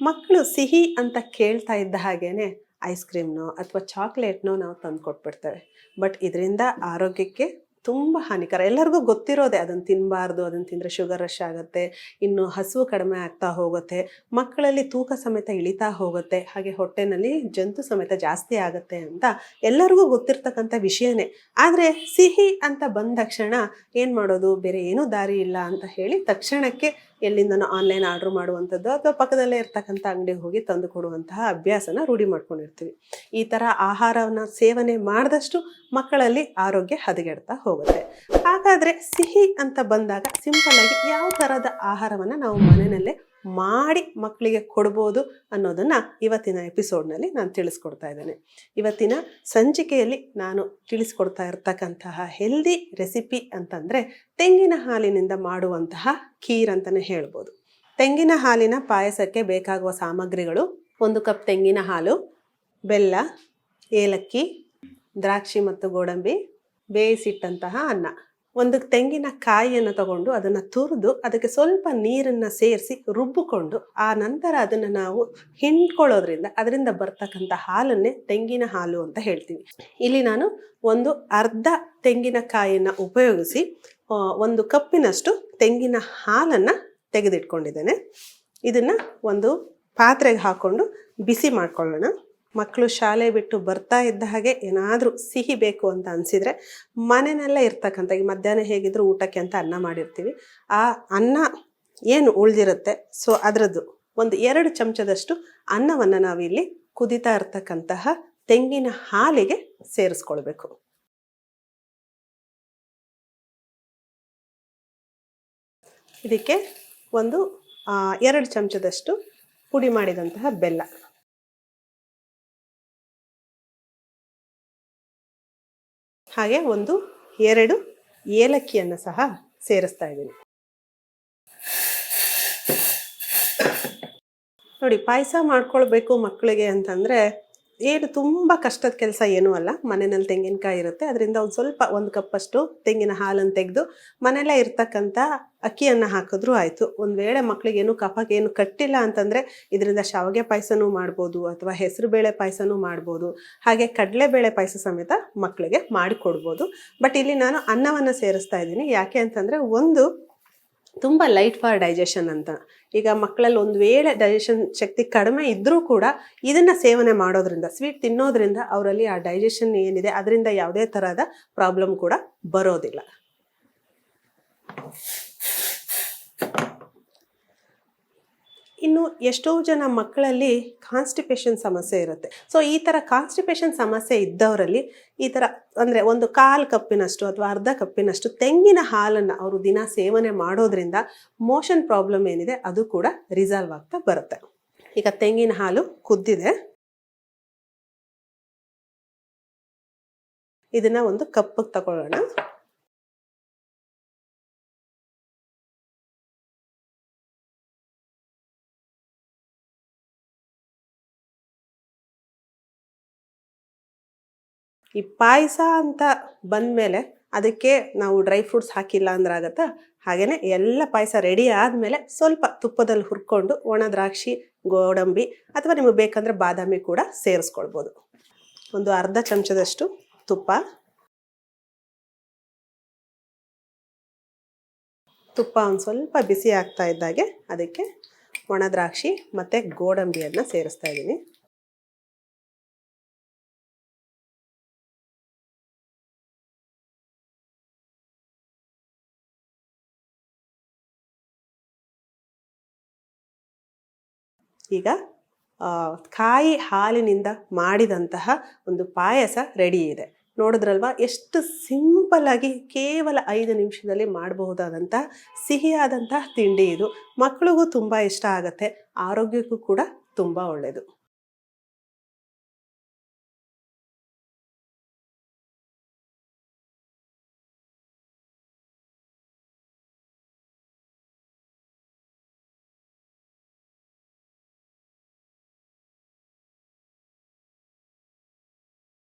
ಮಕ್ಕಳು ಸಿಹಿ ಅಂತ ಕೇಳ್ತಾ ಇದ್ದ ಹಾಗೇನೆ ಐಸ್ ಕ್ರೀಮ್ನೋ ಅಥವಾ ಚಾಕ್ಲೇಟ್ನೋ ನಾವು ತಂದು ಕೊಟ್ಬಿಡ್ತೇವೆ. ಬಟ್ ಇದರಿಂದ ಆರೋಗ್ಯಕ್ಕೆ ತುಂಬ ಹಾನಿಕರ. ಎಲ್ಲರಿಗೂ ಗೊತ್ತಿರೋದೆ ಅದನ್ನು ತಿನ್ನಬಾರ್ದು ಅದನ್ನು ತಿಂದರೆ ಶುಗರ್ ರಶ್ ಆಗುತ್ತೆ, ಇನ್ನು ಹಸುವು ಕಡಿಮೆ ಆಗ್ತಾ ಹೋಗುತ್ತೆ, ಮಕ್ಕಳಲ್ಲಿ ತೂಕ ಸಮೇತ ಇಳಿತಾ ಹೋಗುತ್ತೆ, ಹಾಗೆ ಹೊಟ್ಟೆನಲ್ಲಿ ಜಂತು ಸಮೇತ ಜಾಸ್ತಿ ಆಗುತ್ತೆ ಅಂತ ಎಲ್ಲರಿಗೂ ಗೊತ್ತಿರ್ತಕ್ಕಂಥ ವಿಷಯನೇ. ಆದರೆ ಸಿಹಿ ಅಂತ ಬಂದ ತಕ್ಷಣ ಏನು ಮಾಡೋದು? ಬೇರೆ ಏನೂ ದಾರಿ ಇಲ್ಲ ಅಂತ ಹೇಳಿ ತಕ್ಷಣಕ್ಕೆ ಎಲ್ಲಿಂದನೋ ಆನ್ಲೈನ್ ಆರ್ಡರ್ ಮಾಡುವಂಥದ್ದು ಅಥವಾ ಪಕ್ಕದಲ್ಲೇ ಇರ್ತಕ್ಕಂಥ ಅಂಗಡಿಗೆ ಹೋಗಿ ತಂದು ಕೊಡುವಂತಹ ಅಭ್ಯಾಸನ ರೂಢಿ ಮಾಡ್ಕೊಂಡಿರ್ತೀವಿ. ಈ ಥರ ಆಹಾರವನ್ನು ಸೇವನೆ ಮಾಡಿದಷ್ಟು ಮಕ್ಕಳಲ್ಲಿ ಆರೋಗ್ಯ ಹದಗೆಡ್ತಾ ಹೋಗುತ್ತೆ. ಹಾಗಾದರೆ ಸಿಹಿ ಅಂತ ಬಂದಾಗ ಸಿಂಪಲ್ ಆಗಿ ಯಾವ ಥರದ ಆಹಾರವನ್ನು ನಾವು ಮನೆಯಲ್ಲೇ ಮಾಡಿ ಮಕ್ಕಳಿಗೆ ಕೊಡ್ಬೋದು ಅನ್ನೋದನ್ನು ಇವತ್ತಿನ ಎಪಿಸೋಡ್ನಲ್ಲಿ ನಾನು ತಿಳಿಸ್ಕೊಡ್ತಾ ಇದ್ದೇನೆ. ಇವತ್ತಿನ ಸಂಚಿಕೆಯಲ್ಲಿ ನಾನು ತಿಳಿಸ್ಕೊಡ್ತಾ ಇರ್ತಕ್ಕಂತಹ ಹೆಲ್ದಿ ರೆಸಿಪಿ ಅಂತಂದರೆ ತೆಂಗಿನ ಹಾಲಿನಿಂದ ಮಾಡುವಂತಹ ಖೀರ್ ಅಂತಲೇ ಹೇಳ್ಬೋದು. ತೆಂಗಿನ ಹಾಲಿನ ಪಾಯಸಕ್ಕೆ ಬೇಕಾಗುವ ಸಾಮಗ್ರಿಗಳು ಒಂದು ಕಪ್ ತೆಂಗಿನ ಹಾಲು, ಬೆಲ್ಲ, ಏಲಕ್ಕಿ, ದ್ರಾಕ್ಷಿ ಮತ್ತು ಗೋಡಂಬಿ, ಬೇಯಿಸಿಟ್ಟಂತಹ ಅನ್ನ. ಒಂದು ತೆಂಗಿನ ಕಾಯಿಯನ್ನು ತಗೊಂಡು ಅದನ್ನು ತುರಿದು ಅದಕ್ಕೆ ಸ್ವಲ್ಪ ನೀರನ್ನು ಸೇರಿಸಿ ರುಬ್ಬಿಕೊಂಡು ಆ ನಂತರ ಅದನ್ನು ನಾವು ಹಿಂಡ್ಕೊಳ್ಳೋದ್ರಿಂದ ಅದರಿಂದ ಬರ್ತಕ್ಕಂಥ ಹಾಲನ್ನೇ ತೆಂಗಿನ ಹಾಲು ಅಂತ ಹೇಳ್ತೀವಿ. ಇಲ್ಲಿ ನಾನು ಒಂದು ಅರ್ಧ ತೆಂಗಿನಕಾಯಿಯನ್ನು ಉಪಯೋಗಿಸಿ ಒಂದು ಕಪ್ಪಿನಷ್ಟು ತೆಂಗಿನ ಹಾಲನ್ನು ತೆಗೆದಿಟ್ಕೊಂಡಿದ್ದೇನೆ. ಇದನ್ನು ಒಂದು ಪಾತ್ರೆಗೆ ಹಾಕ್ಕೊಂಡು ಬಿಸಿ ಮಾಡ್ಕೊಳ್ಳೋಣ. ಮಕ್ಕಳು ಶಾಲೆ ಬಿಟ್ಟು ಬರ್ತಾ ಇದ್ದ ಹಾಗೆ ಏನಾದರೂ ಸಿಹಿ ಬೇಕು ಅಂತ ಅನಿಸಿದರೆ ಮನೆಯಲ್ಲೇ ಇರ್ತಕ್ಕಂಥ ಈ ಮಧ್ಯಾಹ್ನ ಹೇಗಿದ್ರು ಊಟಕ್ಕೆ ಅಂತ ಅನ್ನ ಮಾಡಿರ್ತೀವಿ. ಆ ಅನ್ನ ಏನು ಉಳಿದಿರುತ್ತೆ? ಸೊ ಅದರದ್ದು ಒಂದು ಎರಡು ಚಮಚದಷ್ಟು ಅನ್ನವನ್ನು ನಾವಿಲ್ಲಿ ಕುದಿತಾ ಇರ್ತಕ್ಕಂತಹ ತೆಂಗಿನ ಹಾಲಿಗೆ ಸೇರಿಸ್ಕೊಳ್ಬೇಕು. ಇದಕ್ಕೆ ಒಂದು ಎರಡು ಚಮಚದಷ್ಟು ಪುಡಿ ಮಾಡಿದಂತಹ ಬೆಲ್ಲ. ಹಾಗೆ ಒಂದು ಎರಡು ಏಲಕ್ಕಿಯನ್ನು ಸಹ ಸೇರಿಸ್ತಾ ಇದ್ದೀನಿ. ನೋಡಿ ಪಾಯಸ ಮಾಡ್ಕೊಳ್ಬೇಕು ಮಕ್ಕಳಿಗೆ ಅಂತಂದರೆ ಏನು ತುಂಬ ಕಷ್ಟದ ಕೆಲಸ ಏನೂ ಅಲ್ಲ. ಮನೆಯಲ್ಲಿ ತೆಂಗಿನಕಾಯಿ ಇರುತ್ತೆ. ಅದರಿಂದ ಒಂದು ಸ್ವಲ್ಪ ಒಂದು ಕಪ್ಪಷ್ಟು ತೆಂಗಿನ ಹಾಲನ್ನು ತೆಗೆದು ಮನೆಯಲ್ಲೇ ಇರ್ತಕ್ಕಂಥ ಅಕ್ಕಿಯನ್ನು ಹಾಕಿದ್ರೂ ಆಯಿತು. ಒಂದು ವೇಳೆ ಮಕ್ಕಳಿಗೇನು ಏನು ಕಟ್ಟಿಲ್ಲ ಅಂತಂದರೆ ಇದರಿಂದ ಶಾವಿಗೆ ಪಾಯಸನೂ ಮಾಡ್ಬೋದು ಅಥವಾ ಹೆಸರುಬೇಳೆ ಪಾಯಸನೂ ಮಾಡ್ಬೋದು. ಹಾಗೆ ಕಡಲೆಬೇಳೆ ಪಾಯಸ ಸಮೇತ ಮಕ್ಕಳಿಗೆ ಮಾಡಿಕೊಡ್ಬೋದು. ಬಟ್ ಇಲ್ಲಿ ನಾನು ಅನ್ನವನ್ನು ಸೇರಿಸ್ತಾ ಇದ್ದೀನಿ. ಯಾಕೆ ಅಂತಂದರೆ ಒಂದು ತುಂಬ ಲೈಟ್ ಫಾರ್ ಡೈಜೆಷನ್ ಅಂತ. ಈಗ ಮಕ್ಕಳಲ್ಲಿ ಒಂದು ವೇಳೆ ಡೈಜೆಷನ್ ಶಕ್ತಿ ಕಡಿಮೆ ಇದ್ದರೂ ಕೂಡ ಇದನ್ನು ಸೇವನೆ ಮಾಡೋದ್ರಿಂದ ಸ್ವೀಟ್ ತಿನ್ನೋದ್ರಿಂದ ಅವರಲ್ಲಿ ಆ ಡೈಜೆಷನ್ ಏನಿದೆ ಅದರಿಂದ ಯಾವುದೇ ಥರದ ಪ್ರಾಬ್ಲಮ್ ಕೂಡ ಬರೋದಿಲ್ಲ. ಇನ್ನು ಎಷ್ಟೋ ಜನ ಮಕ್ಕಳಲ್ಲಿ ಕಾನ್ಸ್ಟಿಪೇಷನ್ ಸಮಸ್ಯೆ ಇರುತ್ತೆ. ಸೊ ಈ ಥರ ಕಾನ್ಸ್ಟಿಪೇಷನ್ ಸಮಸ್ಯೆ ಇದ್ದವರಲ್ಲಿ ಈ ಥರ ಅಂದರೆ ಒಂದು ಕಾಲು ಕಪ್ಪಿನಷ್ಟು ಅಥವಾ ಅರ್ಧ ಕಪ್ಪಿನಷ್ಟು ತೆಂಗಿನ ಹಾಲನ್ನು ಅವರು ದಿನ ಸೇವನೆ ಮಾಡೋದ್ರಿಂದ ಮೋಷನ್ ಪ್ರಾಬ್ಲಮ್ ಏನಿದೆ ಅದು ಕೂಡ ರಿಸಾಲ್ವ್ ಆಗ್ತಾ ಬರುತ್ತೆ. ಈಗ ತೆಂಗಿನ ಹಾಲು ಕುದ್ದಿದೆ. ಇದನ್ನು ಒಂದು ಕಪ್ಪಿಗೆ ತಗೊಳ್ಳೋಣ. ಈ ಪಾಯಸ ಅಂತ ಬಂದಮೇಲೆ ಅದಕ್ಕೆ ನಾವು ಡ್ರೈ ಫ್ರೂಟ್ಸ್ ಹಾಕಿಲ್ಲ ಅಂದ್ರೆ ಆಗತ್ತಾ? ಹಾಗೆಯೇ ಎಲ್ಲ ಪಾಯಸ ರೆಡಿ ಆದಮೇಲೆ ಸ್ವಲ್ಪ ತುಪ್ಪದಲ್ಲಿ ಹುರ್ಕೊಂಡು ಒಣ ದ್ರಾಕ್ಷಿ, ಗೋಡಂಬಿ ಅಥವಾ ನಿಮಗೆ ಬೇಕಂದರೆ ಬಾದಾಮಿ ಕೂಡ ಸೇರಿಸ್ಕೊಳ್ಬೋದು. ಒಂದು ಅರ್ಧ ಚಮಚದಷ್ಟು ತುಪ್ಪ. ತುಪ್ಪ ಒಂದು ಸ್ವಲ್ಪ ಬಿಸಿ ಆಗ್ತಾ ಇದ್ದಾಗೆ ಅದಕ್ಕೆ ಒಣ ದ್ರಾಕ್ಷಿ ಮತ್ತು ಗೋಡಂಬಿಯನ್ನು ಸೇರಿಸ್ತಾ ಇದ್ದೀನಿ. ಈಗ ಕಾಯಿ ಹಾಲಿನಿಂದ ಮಾಡಿದಂತಹ ಒಂದು ಪಾಯಸ ರೆಡಿ ಇದೆ. ನೋಡಿದ್ರಲ್ವಾ? ಎಷ್ಟು ಸಿಂಪಲ್ ಆಗಿ ಕೇವಲ ಐದು ನಿಮಿಷದಲ್ಲಿ ಮಾಡಬಹುದಾದಂಥ ಸಿಹಿಯಾದಂತಹ ತಿಂಡಿ ಇದು. ಮಕ್ಕಳಿಗೂ ತುಂಬ ಇಷ್ಟ ಆಗುತ್ತೆ. ಆರೋಗ್ಯಕ್ಕೂ ಕೂಡ ತುಂಬ ಒಳ್ಳೆಯದು